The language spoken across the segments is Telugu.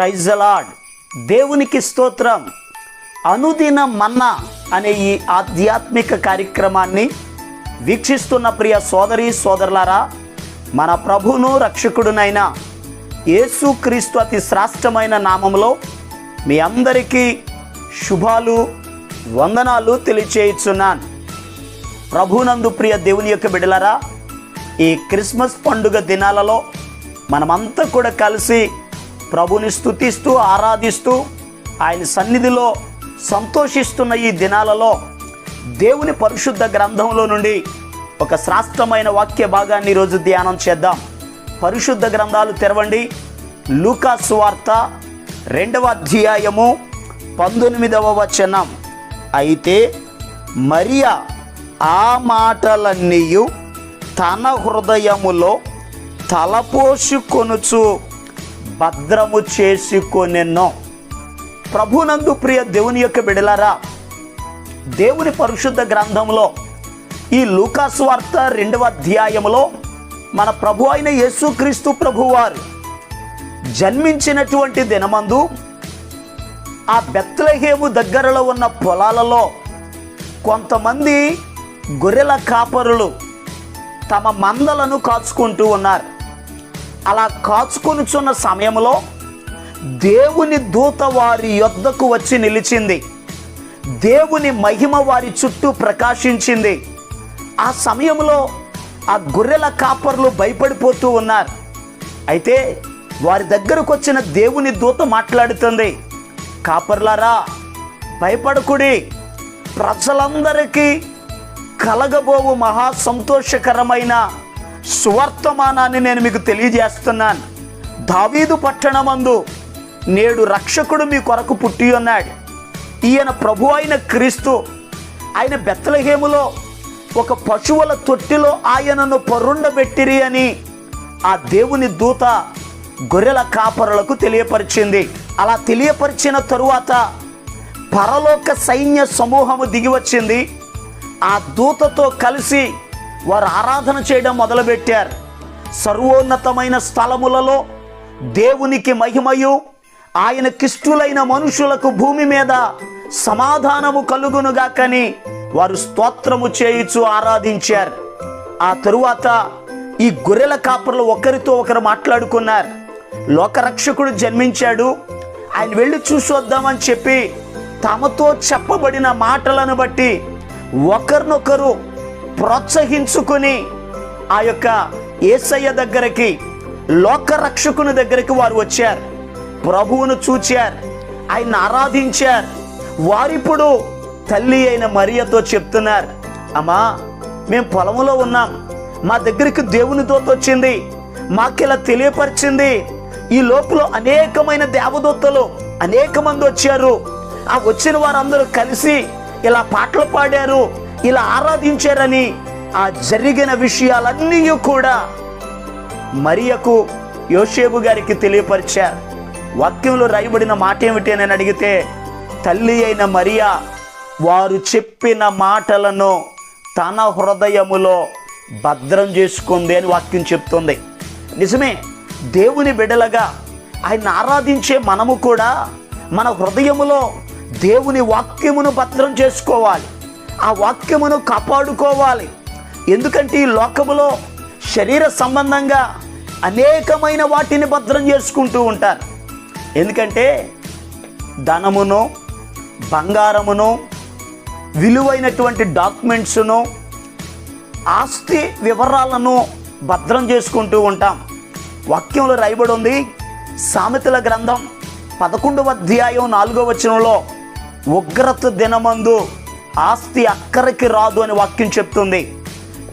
ప్రైజ్ అలాడ్ దేవునికి స్తోత్రం. అనుదిన మన్నా అనే ఈ ఆధ్యాత్మిక కార్యక్రమాన్ని వీక్షిస్తున్న ప్రియ సోదరి సోదరులారా మన ప్రభును రక్షకుడునైన యేసుక్రీస్తు అతి శ్రేష్టమైన నామంలో మీ అందరికీ శుభాలు వందనాలు తెలియచేయుచున్నాను. ప్రభునందు ప్రియ దేవుని యొక్క బిడలరా ఈ క్రిస్మస్ పండుగ దినాలలో మనమంతా కూడా కలిసి ప్రభుని స్తుతిస్తూ ఆరాధిస్తూ ఆయన సన్నిధిలో సంతోషిస్తున్న ఈ దినాలలో దేవుని పరిశుద్ధ గ్రంథంలో నుండి ఒక శ్రాష్టమైన వాక్య భాగాన్ని ఈరోజు ధ్యానం చేద్దాం. పరిశుద్ధ గ్రంథాలు తెరవండి. లూకా సువార్త రెండవ అధ్యాయము పంతొమ్మిదవ వచనం. అయితే మరియా ఆ మాటలన్నీయు తన హృదయములో తలపోసుకొనుచు భద్రము చేసుకొనెన్నో ప్రభునందు ప్రియ దేవుని యొక్క బిడలారా దేవుని పరిశుద్ధ గ్రంథంలో ఈ లూకాస్ వార్త రెండవ అధ్యాయములో మన ప్రభు అయిన యేసుక్రీస్తు ప్రభువారు జన్మించినటువంటి దినమందు ఆ బెత్తలహేము దగ్గరలో ఉన్న పొలాలలో కొంతమంది గొర్రెల కాపరులు తమ మందలను కాచుకుంటూ ఉన్నారు. అలా కాచుకొనుచున్న సమయంలో దేవుని దూత వారి యొద్దకు వచ్చి నిలిచింది. దేవుని మహిమ వారి చుట్టూ ప్రకాశించింది. ఆ సమయంలో ఆ గొర్రెల కాపర్లు భయపడిపోతూ ఉన్నారు. అయితే వారి దగ్గరకు వచ్చిన దేవుని దూత మాట్లాడుతుంది. కాపర్లారా భయపడకుడి. ప్రజలందరికీ కలగబోవు మహా సంతోషకరమైన సువర్తమానాన్ని నేను మీకు తెలియజేస్తున్నాను. దావీదు పట్టణమందు నేడు రక్షకుడు మీ కొరకు పుట్టి ఉన్నాడు. ఈయన ప్రభు అయిన క్రీస్తు ఆయన బెత్తలహేములో ఒక పశువుల తొట్టిలో ఆయనను పరుండబెట్టిరి అని ఆ దేవుని దూత గొర్రెల కాపరులకు తెలియపరిచింది. అలా తెలియపరిచిన తరువాత పరలోక సైన్య సమూహము దిగి వచ్చింది. ఆ దూతతో కలిసి వారు ఆరాధన చేయడం మొదలుపెట్టారు. సర్వోన్నతమైన స్థలములలో దేవునికి మహిమయు ఆయన కిష్టులైన మనుషులకు భూమి మీద సమాధానము కలుగునుగాకని వారు స్తోత్రము చేయుచు ఆరాధించారు. ఆ తరువాత ఈ గొర్రెల కాపర్లు ఒకరితో ఒకరు మాట్లాడుకున్నారు. లోకరక్షకుడు జన్మించాడు. ఆయన వెళ్ళి చూసొద్దామని చెప్పి తమతో చెప్పబడిన మాటలను బట్టి ఒకరినొకరు ప్రోత్సహించుకొని ఆ యొక్క ఏసయ్య దగ్గరికి లోకరక్షకుని దగ్గరికి వారు వచ్చారు. ప్రభువును చూచారు. ఆయన ఆరాధించారు. వారిప్పుడు తల్లి అయిన మరియతో చెప్తున్నారు అమ్మా మేము పొలంలో ఉన్నాం. మా దగ్గరికి దేవుని దూత వచ్చింది. మాకిలా తెలియపరిచింది. ఈ లోపల అనేకమైన దేవదూతలు అనేక మంది వచ్చారు. ఆ వచ్చిన వారందరూ కలిసి ఇలా పాటలు పాడారు. ఇలా ఆరాధించారని ఆ జరిగిన విషయాలన్నీ కూడా మరియకు యోషేబు గారికి తెలియపరిచారు. వాక్యంలో రాయబడిన మాట ఏమిటి అని అడిగితే తల్లి అయిన మరియా వారు చెప్పిన మాటలను తన హృదయములో భద్రం చేసుకుంది అని వాక్యం చెప్తుంది. నిజమే దేవుని బిడలగా ఆయన ఆరాధించే మనము కూడా మన హృదయములో దేవుని వాక్యమును భద్రం చేసుకోవాలి. ఆ వాక్యమును కాపాడుకోవాలి. ఎందుకంటే ఈ లోకములో శరీర సంబంధంగా అనేకమైన వాటిని భద్రం చేసుకుంటూ ఉంటారు. ఎందుకంటే ధనమును బంగారమును విలువైనటువంటి డాక్యుమెంట్స్ను ఆస్తి వివరాలను భద్రం చేసుకుంటూ ఉంటాం. వాక్యంలో రాయబడి ఉంది సామెతల గ్రంథం పదకొండవ అధ్యాయం నాలుగవ వచనంలో ఉగ్రత దినమందు ఆస్తి అక్కరికి రాదు అని వాక్యం చెప్తుంది.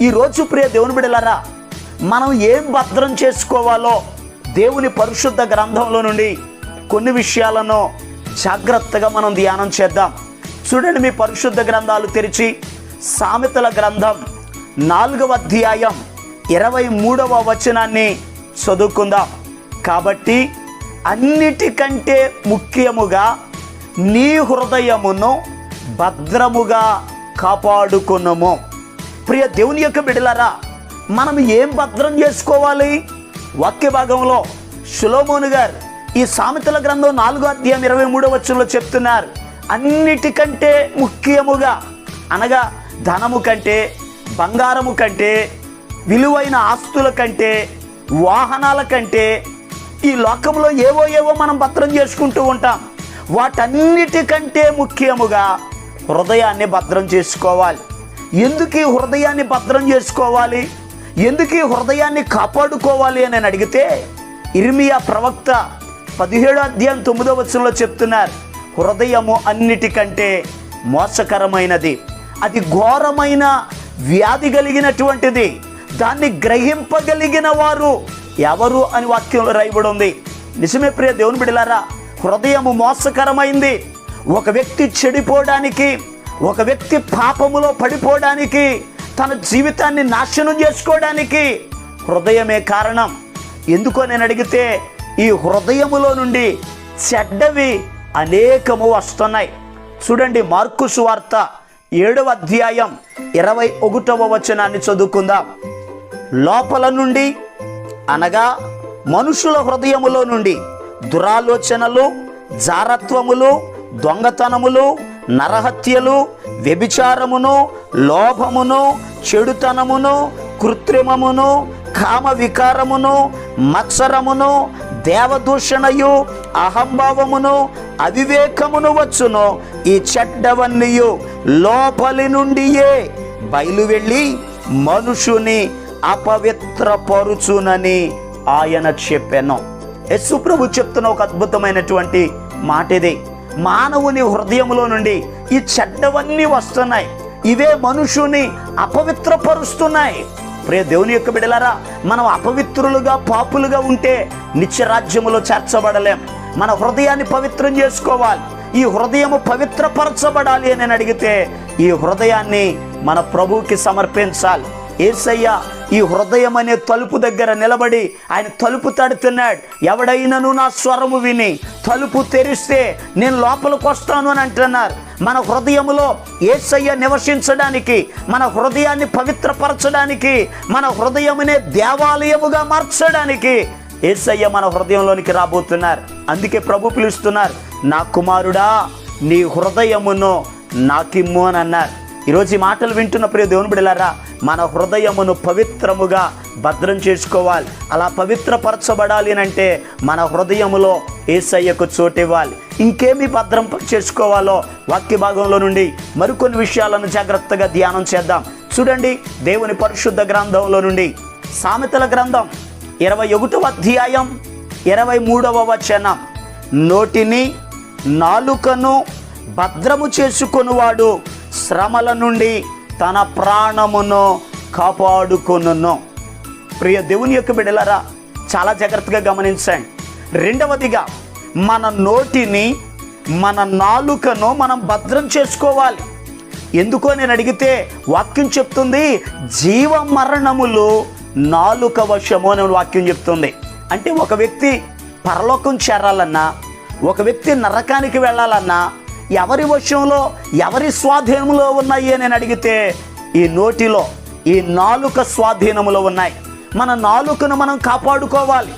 ఈరోజు ప్రియ దేవుని బిడలారా మనం ఏం భద్రం చేసుకోవాలో దేవుని పరిశుద్ధ గ్రంథంలో నుండి కొన్ని విషయాలను జాగ్రత్తగా మనం ధ్యానం చేద్దాం. చూడండి మీ పరిశుద్ధ గ్రంథాలు తెరిచి సామెతల గ్రంథం నాలుగవ అధ్యాయం ఇరవై మూడవ వచనాన్ని చదువుకుందాం. కాబట్టి అన్నిటికంటే ముఖ్యముగా నీ హృదయమును భద్రముగా కాపాడుకున్నాము ప్రియ దేవుని యొక్క బిడలారా మనం ఏం భద్రం చేసుకోవాలి? వాక్య భాగంలో సులోమోను గారు ఈ సామెతల గ్రంథం నాలుగో అధ్యాయం ఇరవై మూడో వచ్చంలో చెప్తున్నారు. అన్నిటికంటే ముఖ్యముగా అనగా ధనము కంటే బంగారము కంటే విలువైన ఆస్తుల కంటే వాహనాల కంటే ఈ లోకంలో ఏవో ఏవో మనం భద్రం చేసుకుంటూ ఉంటాం. వాటన్నిటికంటే ముఖ్యముగా హృదయాన్ని భద్రం చేసుకోవాలి. ఎందుకు ఈ హృదయాన్ని భద్రం చేసుకోవాలి? ఎందుకు ఈ హృదయాన్ని కాపాడుకోవాలి అని అడిగితే ఇర్మియా ప్రవక్త పదిహేడు అధ్యాయం తొమ్మిదో వచనంలో చెప్తున్నారు హృదయము అన్నిటికంటే మోసకరమైనది. అది ఘోరమైన వ్యాధి కలిగినటువంటిది. దాన్ని గ్రహింపగలిగిన వారు ఎవరు? అని వాక్యంలో రాయబడి ఉంది. నిజమే ప్రియ దేవుని బిడలారా హృదయము మోసకరమైంది. ఒక వ్యక్తి చెడిపోవడానికి ఒక వ్యక్తి పాపములో పడిపోవడానికి తన జీవితాన్ని నాశనం చేసుకోవడానికి హృదయమే కారణం. ఎందుకో నేను అడిగితే ఈ హృదయములో నుండి చెడ్డవి అనేకము వస్తున్నాయి. చూడండి మార్కు సువార్త ఏడవ అధ్యాయం ఇరవై ఒకటవ వచనాన్ని చదువుకుందాం. లోపల నుండి అనగా మనుషుల హృదయములో నుండి దురాలోచనలు జారత్వములు దొంగతనములు నరహత్యలు వ్యభిచారమును లోభమును చెడుతనమును కృత్రిమమును కామ వికారమును మత్సరమును దేవదూషణయు అహంభావమును అవివేకమును వచ్చును. ఈ చెడ్డవన్నీయు లోపలి నుండియే బయలు వెళ్ళి మనుషుని అపవిత్రపరుచునని ఆయన చెప్పాను. యస్సు చెప్తున్న ఒక అద్భుతమైనటువంటి మాట ఇదే మానవుని హృదయంలో నుండి ఈ చెడ్డవన్నీ వస్తున్నాయి. ఇవే మనుషుని అపవిత్రపరుస్తున్నాయి. ప్రే దేవుని యొక్క బిడలారా మనం అపవిత్రులుగా పాపులుగా ఉంటే నిత్యరాజ్యములో చేర్చబడలేం. మన హృదయాన్ని పవిత్రం చేసుకోవాలి. ఈ హృదయము పవిత్రపరచబడాలి అని నేను అడిగితే ఈ హృదయాన్ని మన ప్రభువుకి సమర్పించాలి. ఏసయ్య ఈ హృదయం అనే తలుపు దగ్గర నిలబడి ఆయన తలుపు తడుతున్నాడు. ఎవడైనాను నా స్వరము విని తలుపు తెరిస్తే నేను లోపలికి వస్తాను అని అంటున్నారు. మన హృదయములో ఏసయ్య నివసించడానికి మన హృదయాన్ని పవిత్రపరచడానికి మన హృదయమునే దేవాలయముగా మార్చడానికి ఏసయ్య మన హృదయంలోనికి రాబోతున్నారు. అందుకే ప్రభు పిలుస్తున్నారు నా కుమారుడా నీ హృదయమును నాకిమ్ము అని అన్నారు. ఈరోజు ఈ మాటలు వింటున్న ప్రియ దేవుని బిడలారా మన హృదయమును పవిత్రముగా భద్రం చేసుకోవాలి. అలా పవిత్రపరచబడాలి అని అంటే మన హృదయములో ఏసయ్యకు చోటివ్వాలి. ఇంకేమి భద్రం చేసుకోవాలో వాక్య భాగంలో నుండి మరికొన్ని విషయాలను జాగ్రత్తగా ధ్యానం చేద్దాం. చూడండి దేవుని పరిశుద్ధ గ్రంథంలో నుండి సామెతల గ్రంథం ఇరవై ఒకటవ అధ్యాయం ఇరవై మూడవ వచనం. నోటిని నాలుకను భద్రము చేసుకొనువాడు శ్రమల నుండి తన ప్రాణమును కాపాడుకొనును. ప్రియ దేవుని యొక్క బిడలరా చాలా జాగ్రత్తగా గమనించండి. రెండవదిగా మన నోటిని మన నాలుకను మనం భద్రం చేసుకోవాలి. ఎందుకో నేను అడిగితే వాక్యం చెప్తుంది జీవ మరణములు నాలుక వశము అని వాక్యం చెప్తుంది. అంటే ఒక వ్యక్తి పరలోకం చేరాలన్నా ఒక వ్యక్తి నరకానికి వెళ్ళాలన్నా ఎవరి వశంలో ఎవరి స్వాధీనంలో ఉన్నాయి అని నేను అడిగితే ఈ నోటిలో ఈ నాలుక స్వాధీనములో ఉన్నాయి. మన నాలుకను మనం కాపాడుకోవాలి.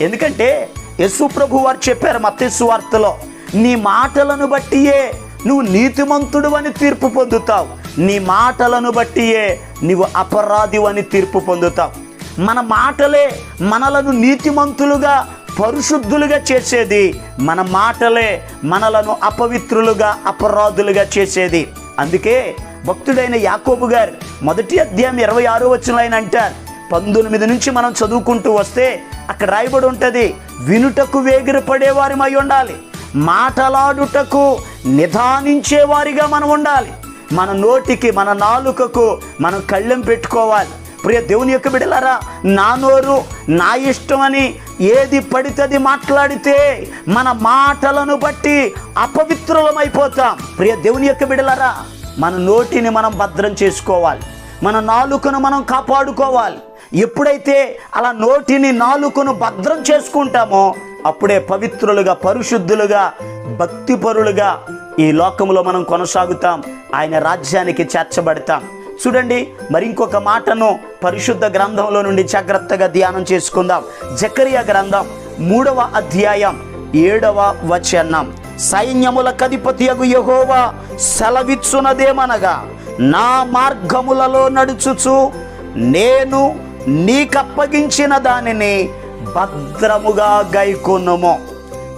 ఎందుకంటే యశు ప్రభు వారు చెప్పారు మత్స్సు వార్తలో నీ మాటలను బట్టియే నువ్వు నీతిమంతుడు అని తీర్పు పొందుతావు. నీ మాటలను బట్టియే నువ్వు అపరాధి అని తీర్పు పొందుతావు. మన మాటలే మనలను నీతిమంతులుగా పరిశుద్ధులుగా చేసేది మన మాటలే మనలను అపవిత్రులుగా అపరాధులుగా చేసేది. అందుకే భక్తుడైన యాకోబు గారు మొదటి అధ్యాయం ఇరవై ఆరో వచ్చిన ఆయన అంటారు పంతొమ్మిది నుంచి మనం చదువుకుంటూ వస్తే అక్కడ రాయబడి ఉంటుంది వినుటకు వేగిరపడేవారిమై ఉండాలి మాటలాడుటకు నిదానించేవారిగా మనం ఉండాలి మన నోటికి మన నాలుకకు మనం కళ్ళెం పెట్టుకోవాలి. ప్రియ దేవుని యొక్క బిడలారా నా నోరు నా ఇష్టం అని ఏది పడితే మాట్లాడితే మన మాటలను బట్టి అపవిత్రులమైపోతాం. ప్రియ దేవుని యొక్క బిడలరా మన నోటిని మనం భద్రం చేసుకోవాలి. మన నాలుకను మనం కాపాడుకోవాలి. ఎప్పుడైతే అలా నోటిని నాలుకను భద్రం చేసుకుంటామో అప్పుడే పవిత్రులుగా పరిశుద్ధులుగా భక్తిపరులుగా ఈ లోకంలో మనం కొనసాగుతాం. ఆయన రాజ్యానికి చేర్చబడతాం. చూడండి మరి ఇంకొక మాటను పరిశుద్ధ గ్రంథంలో నుండి జాగ్రత్తగా ధ్యానం చేసుకుందాం. జకరియా గ్రంథం మూడవ అధ్యాయం ఏడవ వచనం. సైన్యముల కధిపతియగు యహోవా సెలవిచ్చునదేమనగా నా మార్గములలో నడుచుచు నేను నీకప్పగించిన దానిని భద్రముగా గైకొనుము.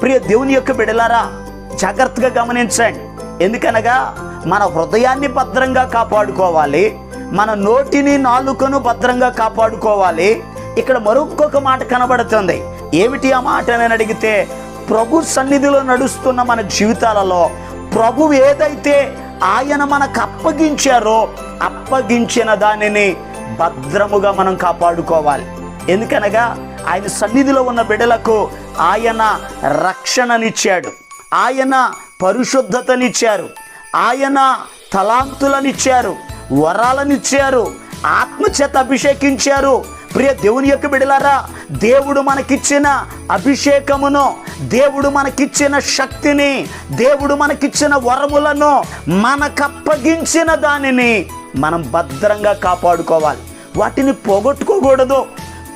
ప్రియ దేవుని యొక్క బిడలారా జాగ్రత్తగా గమనించండి. ఎందుకనగా మన హృదయాన్ని భద్రంగా కాపాడుకోవాలి. మన నోటిని నాలుకను భద్రంగా కాపాడుకోవాలి. ఇక్కడ మరొక మాట కనబడుతుంది. ఏమిటి ఆ మాట అని అడిగితే ప్రభు సన్నిధిలో నడుస్తున్న మన జీవితాలలో ప్రభు ఏదైతే ఆయన మనకు అప్పగించారో అప్పగించిన దానిని భద్రముగా మనం కాపాడుకోవాలి. ఎందుకనగా ఆయన సన్నిధిలో ఉన్న బిడలకు ఆయన రక్షణనిచ్చాడు. ఆయన పరిశుద్ధతనిచ్చారు. ఆయన తలాంతులనిచ్చారు వరాలనిచ్చారు ఆత్మచేత అభిషేకించారు. ప్రియ దేవుని యొక్క బిడలారా దేవుడు మనకిచ్చిన అభిషేకమును దేవుడు మనకిచ్చిన శక్తిని దేవుడు మనకిచ్చిన వరములను మనకప్పగించిన దానిని మనం భద్రంగా కాపాడుకోవాలి. వాటిని పోగొట్టుకోకూడదు.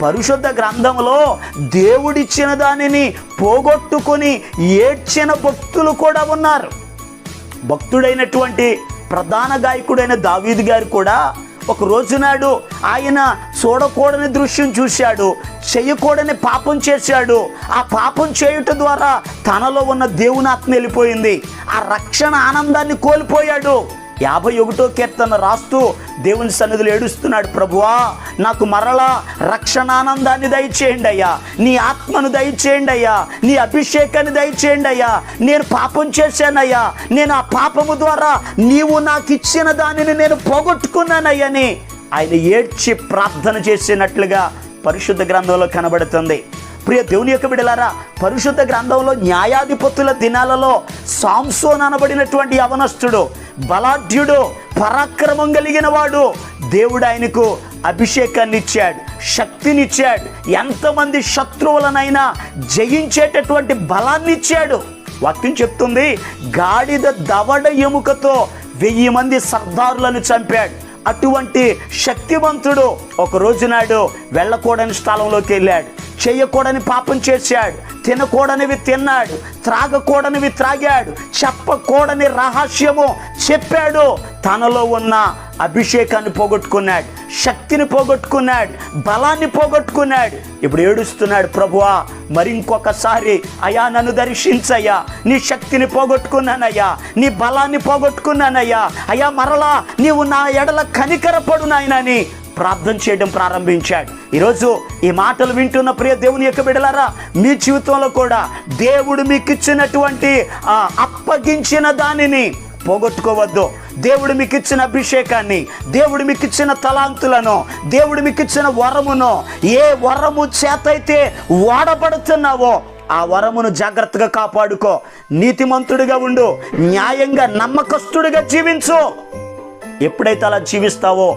పరిశుద్ధ గ్రంథంలో దేవుడిచ్చిన దానిని పోగొట్టుకొని ఏడ్చిన భక్తులు కూడా ఉన్నారు. భక్తుడైనటువంటి ప్రధాన గాయకుడైన దావీదు గారు కూడా ఒక రోజు నాడు ఆయన చూడకూడని దృశ్యం చూశాడు చేయకూడని పాపం చేశాడు. ఆ పాపం చేయుట ద్వారా తనలో ఉన్న దేవుని ఆత్మ వెళ్ళిపోయింది. ఆ రక్షణ ఆనందాన్ని కోల్పోయాడు. యాభై ఒకటో కీర్తన రాస్తూ దేవుని సన్నిధిలో ఏడుస్తున్నాడు ప్రభువా నాకు మరలా రక్షణానందాన్ని దయచేయండి అయ్యా నీ ఆత్మను దయచేయండి అయ్యా నీ అభిషేకాన్ని దయచేయండి అయ్యా నేను పాపం చేశానయ్యా. నేను ఆ పాపము ద్వారా నీవు నాకు ఇచ్చిన దానిని నేను పోగొట్టుకున్నానయ్యని ఆయన ఏడ్చి ప్రార్థన చేసినట్లుగా పరిశుద్ధ గ్రంథంలో కనబడుతుంది. ప్రియ దేవుని యొక్క బిడలారా పరిశుద్ధ గ్రంథంలో న్యాయాధిపతుల దినాలలో సాంసోన్ అనబడినటువంటి అవనస్తుడు బలాఢ్యుడు పరాక్రమం కలిగిన వాడు. దేవుడు ఆయనకు అభిషేకాన్ని ఇచ్చాడు శక్తినిచ్చాడు ఎంతమంది శత్రువులనైనా జయించేటటువంటి బలాన్ని ఇచ్చాడు వాక్యం చెప్తుంది గాడిద దవడ ఎముకతో వెయ్యి మంది సర్దారులను చంపాడు. అటువంటి శక్తివంతుడు ఒక రోజు నాడు వెళ్ళకూడని స్థలంలోకి వెళ్ళాడు. చేయకూడని పాపం చేశాడు. తినకూడనివి తిన్నాడు. త్రాగకూడనివి త్రాగాడు. చెప్పకూడని రహస్యము చెప్పాడు. తనలో ఉన్న అభిషేకాన్ని పోగొట్టుకున్నాడు. శక్తిని పోగొట్టుకున్నాడు. బలాన్ని పోగొట్టుకున్నాడు. ఇప్పుడు ఏడుస్తున్నాడు ప్రభువా మరి ఇంకొకసారి అయా నన్ను దర్శించయ్యా. నీ శక్తిని పోగొట్టుకున్నానయ్యా. నీ బలాన్ని పోగొట్టుకున్నానయ్యా. అయ్యా మరలా నీవు నా ఎడల కనికరపడు నాయనని ప్రార్థన చేయడం ప్రారంభించాడు. ఈరోజు ఈ మాటలు వింటున్న ప్రియ దేవుని యొక్క బిడలారా మీ జీవితంలో కూడా దేవుడు మీకు ఇచ్చినటువంటి ఆ అప్పగించిన దానిని పోగొట్టుకోవద్దు. దేవుడు మీకు ఇచ్చిన అభిషేకాన్ని దేవుడు మీకు ఇచ్చిన తలాంతులను దేవుడు మీకు ఇచ్చిన వరమును ఏ వరము చేతైతే వాడబడుతున్నావో ఆ వరమును జాగ్రత్తగా కాపాడుకో. నీతిమంతుడిగా ఉండు న్యాయంగా నమ్మకస్తుడిగా జీవించు. ఎప్పుడైతే అలా జీవిస్తావో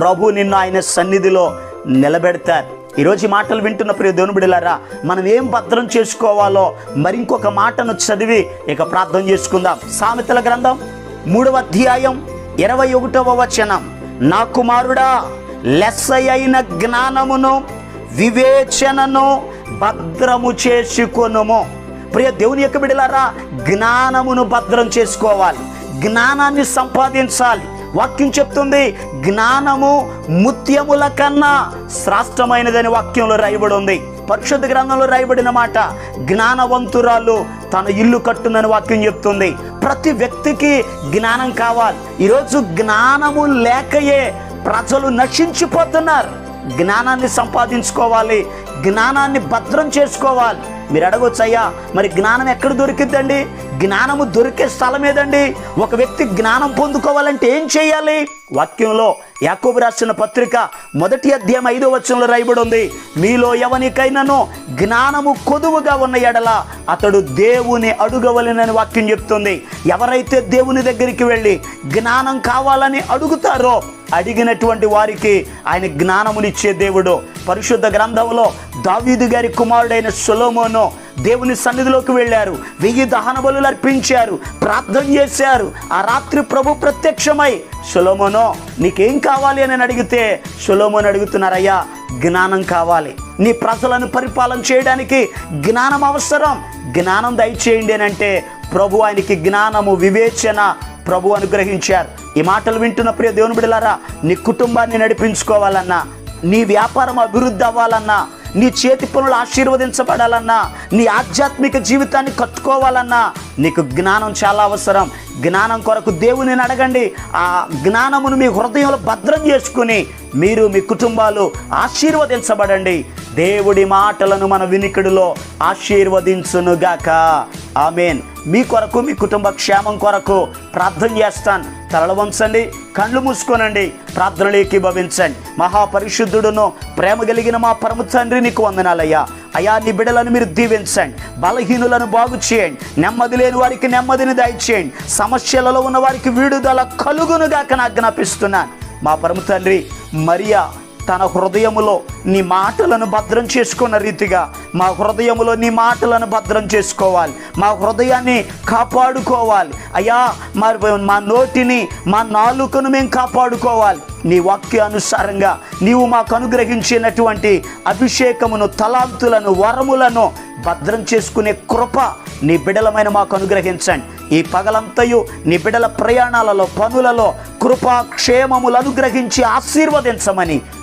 ప్రభు నిన్ను ఆయన సన్నిధిలో నిలబెడతారు. ఈరోజు ఈ మాటలు వింటున్న ప్రియ దేవుని బిడ్డలారా మనం ఏం భద్రం చేసుకోవాలో మరి ఇంకొక మాటను చదివి ఇక ప్రార్థన చేసుకుందాం. సామెతల గ్రంథం మూడవ అధ్యాయం ఇరవై ఒకటవ వచనం. నా కుమారుడా లెస్సయైన జ్ఞానమును వివేచనను భద్రము చేసుకొనుము. ప్రియ దేవుని యొక్క బిడలారా జ్ఞానమును భద్రం చేసుకోవాలి. జ్ఞానాన్ని సంపాదించాలి. వాక్యం చెప్తుంది జ్ఞానము ముత్యముల కన్నా శ్రాష్టమైనదని వాక్యంలో రాయబడి ఉంది. పరిశుద్ధ గ్రంథంలో రాయబడిన మాట జ్ఞానవంతురాలు తన ఇల్లు కట్టుందని వాక్యం చెప్తుంది. ప్రతి వ్యక్తికి జ్ఞానం కావాలి. ఈరోజు జ్ఞానము లేకయే ప్రజలు నశించిపోతున్నారు. జ్ఞానాన్ని సంపాదించుకోవాలి. జ్ఞానాన్ని భద్రం చేసుకోవాలి. మీరు అడగొచ్చు అయ్యా మరి జ్ఞానం ఎక్కడ దొరికిద్దండి? జ్ఞానము దొరికే స్థలం ఏదండి? ఒక వ్యక్తి జ్ఞానం పొందుకోవాలంటే ఏం చేయాలి? వాక్యంలో యాకోబు రాసిన పత్రిక మొదటి అధ్యాయం ఐదో వచనంలో రాయబడి ఉంది మీలో ఎవనికైనాను జ్ఞానము కొదువుగా ఉన్న ఎడల అతడు దేవుని అడుగవలెనని వాక్యం చెప్తుంది. ఎవరైతే దేవుని దగ్గరికి వెళ్ళి జ్ఞానం కావాలని అడుగుతారో అడిగినటువంటి వారికి ఆయన జ్ఞానమునిచ్చే దేవుడు. పరిశుద్ధ గ్రంథంలో దావీదు గారి కుమారుడైన సొలోమోను దేవుని సన్నిధిలోకి వెళ్ళారు. వెయ్యి దహన బలులు అర్పించారు. ప్రార్థన చేశారు. ఆ రాత్రి ప్రభు ప్రత్యక్షమై సులోమోనో నీకేం కావాలి అని అడిగితే సులోమోని అడుగుతున్నారయ్యా జ్ఞానం కావాలి. నీ ప్రజలను పరిపాలన చేయడానికి జ్ఞానం అవసరం. జ్ఞానం దయచేయండి అని అంటే ప్రభు ఆయనకి జ్ఞానము వివేచన ప్రభు అనుగ్రహించారు. ఈ మాటలు వింటున్న ప్రియ దేవుని బిడలారా నీ కుటుంబాన్ని నడిపించుకోవాలన్నా నీ వ్యాపారం అభివృద్ధి అవ్వాలన్నా నీ చేతి పనులు ఆశీర్వదించబడాలన్నా నీ ఆధ్యాత్మిక జీవితాన్ని కట్టుకోవాలన్నా నీకు జ్ఞానం చాలా అవసరం. జ్ఞానం కొరకు దేవుని అడగండి. ఆ జ్ఞానమును మీ హృదయంలో భద్రం చేసుకుని మీరు మీ కుటుంబాలు ఆశీర్వదించబడండి. దేవుడి మాటలను మన వినికిడిలో ఆశీర్వదించునుగాక. ఆమెన్. మీ కొరకు మీ కుటుంబ క్షేమం కొరకు ప్రార్థన చేస్తాను. తలలు వంచండి కళ్ళు మూసుకోనండి ప్రార్థనలోకి భవించండి. మహాపరిశుద్ధుడును ప్రేమ కలిగిన మా పరమ తండ్రి నీకు వందనాలయ్యా. అయా నీ బిడలను మీరు దీవించండి. బలహీనులను బాగు చేయండి. నెమ్మది లేని వారికి నెమ్మదిని దయచేయండి. సమస్యలలో ఉన్న వారికి విడుదల కలుగునుగాక నాకు జ్ఞాపిస్తున్నాను మా పరమ తండ్రి మరియా తన హృదయములో నీ మాటలను భద్రం చేసుకున్న రీతిగా మా హృదయములో నీ మాటలను భద్రం చేసుకోవాలి. మా హృదయాన్ని కాపాడుకోవాలి. అయ్యా మరి మా నోటిని మా నాలుకను మేము కాపాడుకోవాలి. నీ వాక్యానుసారంగా నీవు మాకు అనుగ్రహించినటువంటి అభిషేకమును తలాంతులను వరములను భద్రం చేసుకునే కృప నీ బిడలమైన మాకు అనుగ్రహించండి. ఈ పగలంతయు నీ బిడల ప్రయాణాలలో పనులలో కృపా క్షేమములు అనుగ్రహించి ఆశీర్వదించమని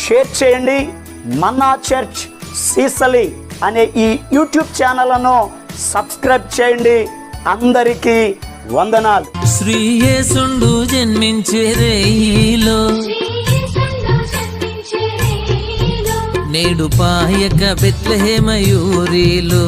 షేర్ చేయండి. మన్నా చర్చ్ సీసలి అనే ఈ యూట్యూబ్ ఛానల్ను సబ్స్క్రైబ్ చేయండి. అందరికీ వందనాలు. శ్రీయేసుండు జన్మించే నేడు పాయక బెత్లహేమయూరిలో.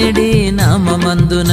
ఇమ్మాను ఏలనెడే నామమందున